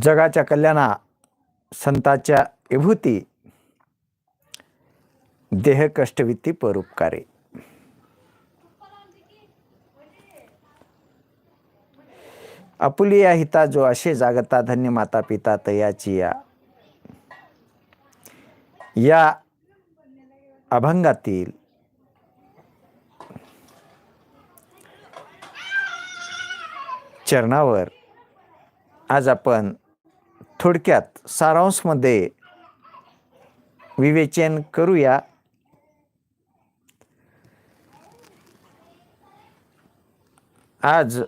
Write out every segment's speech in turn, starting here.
जगाच्या कल्याणा संताच्या विभूती. देह कष्टविती परोपकारे. आपुलिया हिता जो असे जागता धन्य माता पिता तयाची या. या अभंगातील चरणावर आज आपण थोडक्यात सारांशमध्ये विवेचन करूया. आज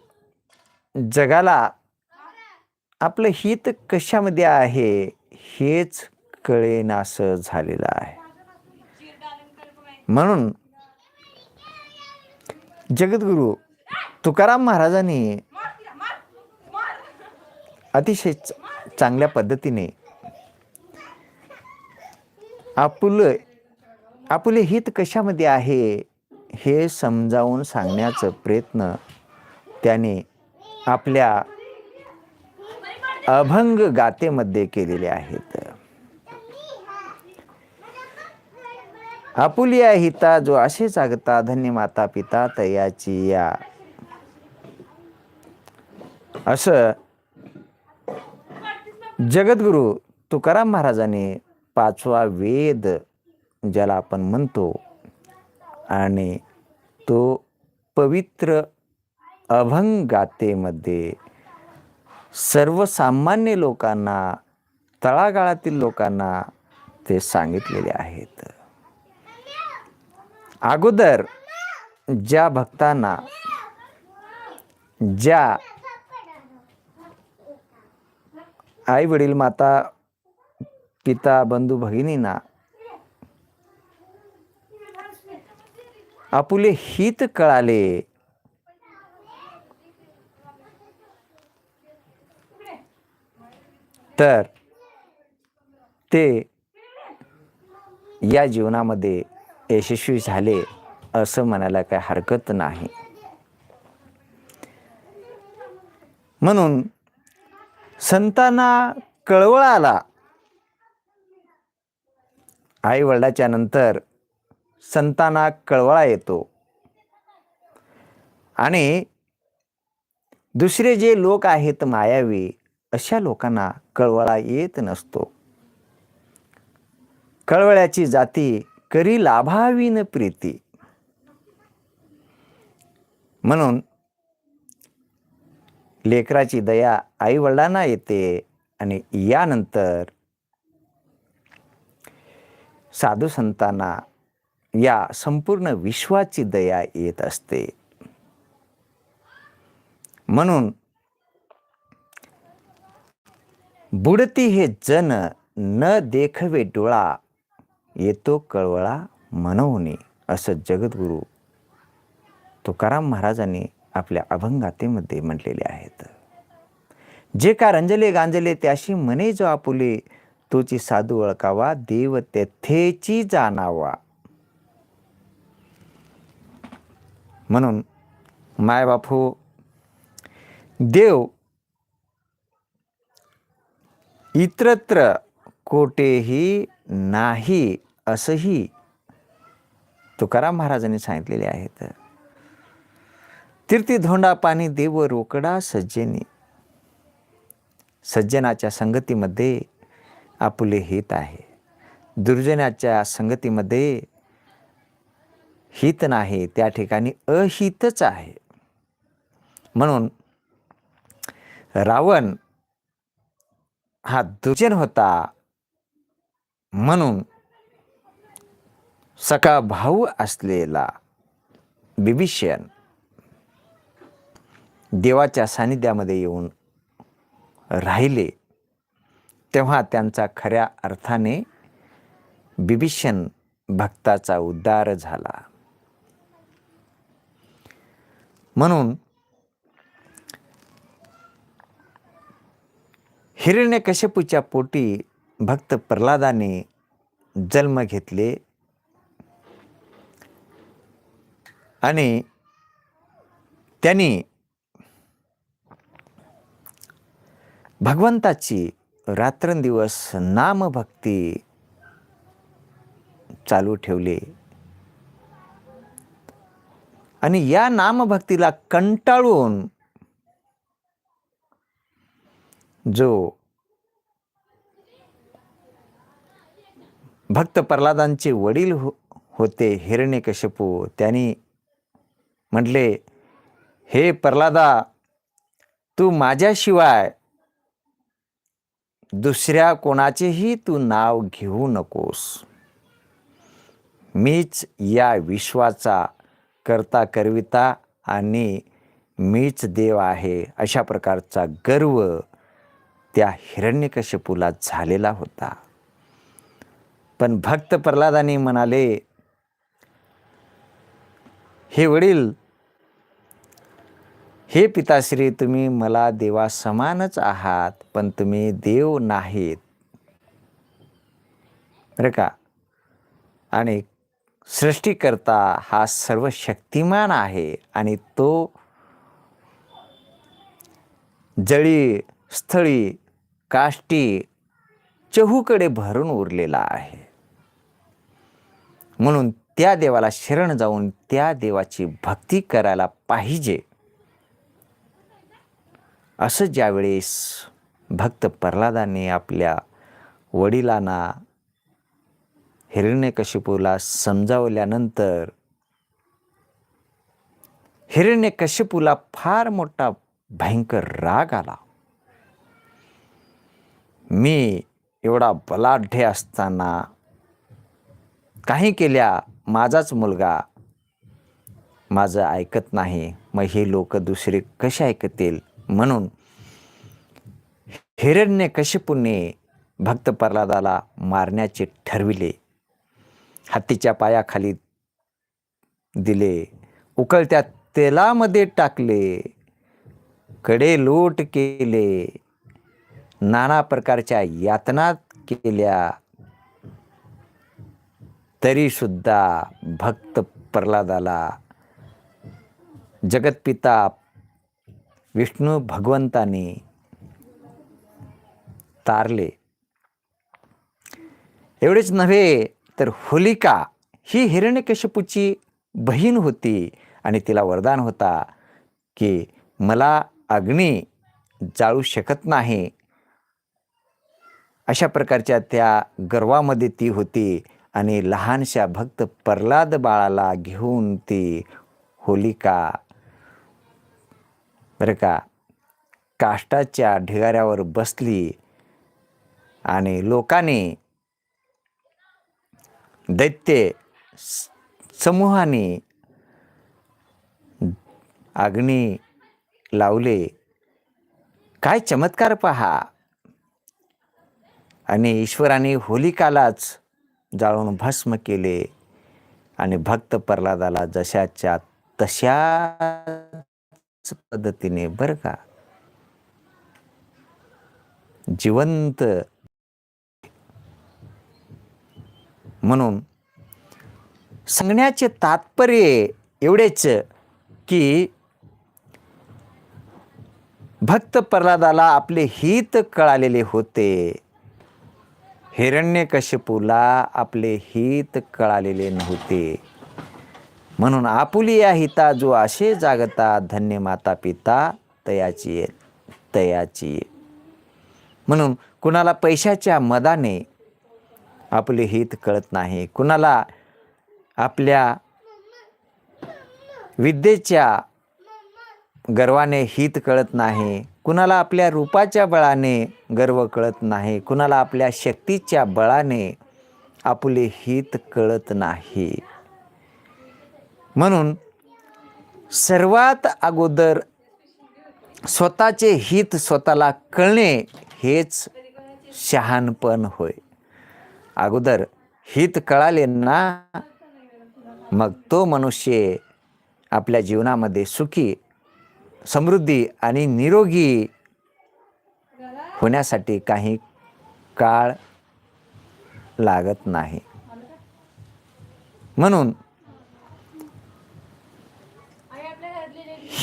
जगाला आपलं हित कशामध्ये आहे हेच कळेनासं झालेलं आहे. म्हणून जगद्गुरु तुकाराम महाराजांनी अतिशय चांगल्या पद्धतीने. आपुलं आपुले हित कशामध्ये आहे? हे समजावून सांगण्याचा प्रयत्न त्याने आपल्या अभंग गातेमध्ये केलेले आहेत. आपुलिया हिता जो असे जागता धन्य माता पिता तयाची या. असं जगद्गुरु तुकाराम महाराजांनी पाचवा वेद ज्याला आपण म्हणतो आणि तो पवित्र अभंगातेमध्ये सर्वसामान्य लोकांना तळागाळातील लोकांना ते सांगितलेले आहेत. अगोदर ज्या भक्तांना ज्या आई वडील माता पिता बंधू भगिनींना आपुले हित कळाले. तर ते या जीवनामध्ये यशस्वी झाले असं म्हणायला काही हरकत नाही. म्हणून संतांना कळवळाला. आई वडिलाच्या नंतर संतांना कळवळा येतो. आणि दुसरे जे लोक आहेत मायावी अशा लोकांना कळवळा येत नसतो. कळवळ्याची जाती करी लाभावीन प्रीती. म्हणून लेकराची दया आई वडिलांना येते आणि यानंतर साधू संतांना या संपूर्ण विश्वाची दया येत असते. म्हणून बुडती हे जन न देखवे डोळा येतो कळवळा मनवणे असं जगद्गुरु तुकाराम महाराजांनी आपल्या अभंगातेमध्ये म्हटलेले आहेत. जे का रंजले गांजले त्याशी मने जो आपुले तोची साधू ओळखावा देव तेथेची जाणावा. म्हणून माय बापू देव इतरत्र कोठेही नाही असंही तुकाराम महाराजांनी सांगितलेले आहेत. तीर्थी धोंडा पाणी देव रोकडा सज्जनी. सज्जनाच्या संगतीमध्ये आपले हित आहे. दुर्जनाच्या संगतीमध्ये हित नाही त्या ठिकाणी अहितच आहे. म्हणून रावण हा दुर्जन होता म्हणून सका भाऊ असलेला बिभीषण देवाच्या सानिध्यामध्ये येऊन राहिले तेव्हा त्यांचा खऱ्या अर्थाने बिभीषण भक्ताचा उद्धार झाला. म्हणून हिरण्यकश्यपूच्या पोटी भक्त प्रल्हादाने जन्म घेतले आणि त्यांनी भगवंताची रात्रंदिवस नामभक्ती चालू ठेवली. आणि या नामभक्तीला कंटाळून जो भक्त प्रल्हादांचे वडील हो होते हिरण्यकश्यपू त्यांनी म्हटले हे प्रल्हादा तू माझ्याशिवाय दुसऱ्या कोणाचेही तू नाव घेऊ नकोस. मीच या विश्वाचा करता करविता आणि मीच देव आहे अशा प्रकारचा गर्व त्या हिरण्यकश्यपूला झालेला होता. पण भक्त प्रल्हादाने म्हणाले हे वडील हे पिताश्री तुम्ही मला देवा समानच आहात पण तुम्ही देव नाहीत. बरं का? आणि सृष्टीकर्ता हा सर्व शक्तिमान आहे आणि तो जळी स्थळी काष्टी चहूकडे भरून उरलेला आहे. म्हणून त्या देवाला शरण जाऊन त्या देवाची भक्ती करायला पाहिजे. असं ज्यावेळेस भक्त प्रल्हादाने आपल्या वडिलांना हिरण्यकशिपूला समजावल्यानंतर हिरण्यकशिपूला फार मोठा भयंकर राग आला. मी एवढा बलाढ्य असताना काही केल्या माझाच मुलगा माझं ऐकत नाही. मग हे लोक दुसरे कसे ऐकतील? म्हणून हिरण्य कशिपूने भक्त प्रल्हादाला मारण्याचे ठरविले. हत्तीच्या पायाखाली दिले. उकळत्या तेलामध्ये टाकले. कडे लोट केले. नाना प्रकारच्या यातना केल्या. तरी सुद्धा भक्त प्रल्हादाला जगतपिता विष्णू भगवंताने तारले. एवढेच नव्हे तर होलिका ही हिरण्यकशपूची बहीण होती आणि तिला वरदान होता की मला अग्नी जाळू शकत नाही. अशा प्रकारच्या त्या गर्वामध्ये ती होती आणि लहानशा भक्त प्रल्हाद बाळाला घेऊन ती होलिका बरं का? काष्टाच्या ढिगाऱ्यावर बसली आणि लोकांनी दैत्य समूहाने अग्नी लावले. काय चमत्कार पहा. आणि ईश्वराने होलिकालाच जाळून भस्म केले आणि भक्त प्रल्हादाला जशाच्या तशा पद्धतीने बरं का? जिवंत म्हणून सांगण्याचे तात्पर्य एवढेच की भक्त प्रल्हादाला आपले हित कळालेले होते. हिरण्य कशपूला आपले हित कळालेले नव्हते. म्हणून आपुली या हिता जो असे जागता धन्य माता पिता तयाची तयाची म्हणून कुणाला पैशाच्या मदाने आपले हित कळत नाही कुणाला आपल्या विद्येच्या गर्वाने हित कळत नाही कुणाला आपल्या रूपाच्या बळाने गर्व कळत नाही कुणाला आपल्या शक्तीच्या बळाने आपले हित कळत नाही. म्हणून सर्वात अगोदर स्वतःचे हित स्वतःला कळणे हेच शहाणपण होय. अगोदर हित कळाले ना मग तो मनुष्य आपल्या जीवनामध्ये सुखी समृद्धी आणि निरोगी होण्यासाठी काही काळ लागत नाही. म्हणून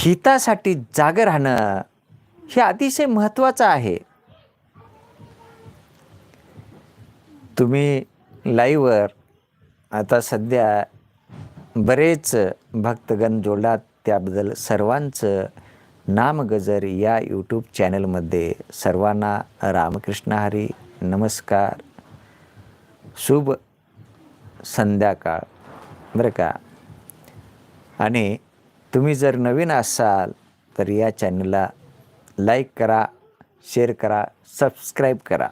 हितासाठी जाग राहणं हे अतिशय महत्त्वाचं आहे. तुम्ही लाईव्हवर आता सध्या बरेच भक्तगण जोडलात त्याबद्दल सर्वांचं नामगजर या यूट्यूब चॅनलमध्ये. सर्वांना रामकृष्ण हरी नमस्कार. शुभ संध्याकाळ. बरं का? आणि तुम्ही जर नवीन असाल तर या चॅनलला लाईक करा शेअर करा सबस्क्राईब करा.